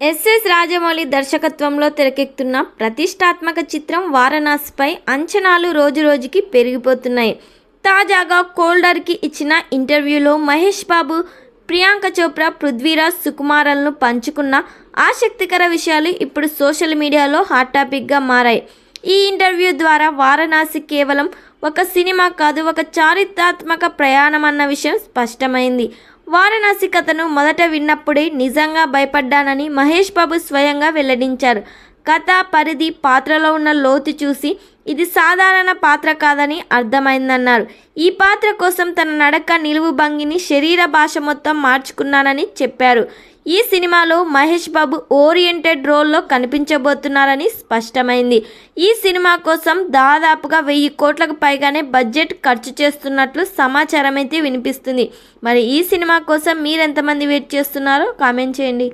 SS Rajamouli దర్శకత్వంలో తెరకెక్కుతున్న ప్రతిష్టాత్మక చిత్రం వారణాసిపై అంచనాలు రోజురోజుకి పెరిగిపోతున్నాయి. తాజాగా కోల్డర్కి ఇచ్చిన ఇంటర్వ్యూలో మహేష్ బాబు ప్రియాంక చోప్రా పృథ్వీరాజ్ సుకుమారలను పంచుకున్న ఆసక్తికర విషయాలు ఇప్పుడు సోషల్ మీడియాలో హాట్ టాపిక్గా మారాయి. ఈ ఇంటర్వ్యూ ద్వారా వారణాసి కేవలం ఒక సినిమా కాదు ఒక చారిత్రాత్మక ప్రయాణం అన్న విషయం స్పష్టమైంది. వారణాసి కథను మొదట విన్నప్పుడే నిజంగా భయపడ్డానని మహేష్ బాబు స్వయంగా వెల్లడించారు. కథ పరిధి పాత్రలో ఉన్న లోతు చూసి ఇది సాధారణ పాత్ర కాదని అర్థమైందన్నారు. ఈ పాత్ర కోసం తన నడక నిలువు భంగిని శరీర భాష మొత్తం మార్చుకున్నానని చెప్పారు. ఈ సినిమాలో మహేష్ బాబు ఓరియంటెడ్ రోల్లో కనిపించబోతున్నారని స్పష్టమైంది. ఈ సినిమా కోసం దాదాపుగా వెయ్యి కోట్లకు పైగానే బడ్జెట్ ఖర్చు చేస్తున్నట్లు సమాచారం అయితే వినిపిస్తుంది. మరి ఈ సినిమా కోసం మీరెంతమంది వెయిట్ చేస్తున్నారో కామెంట్ చేయండి.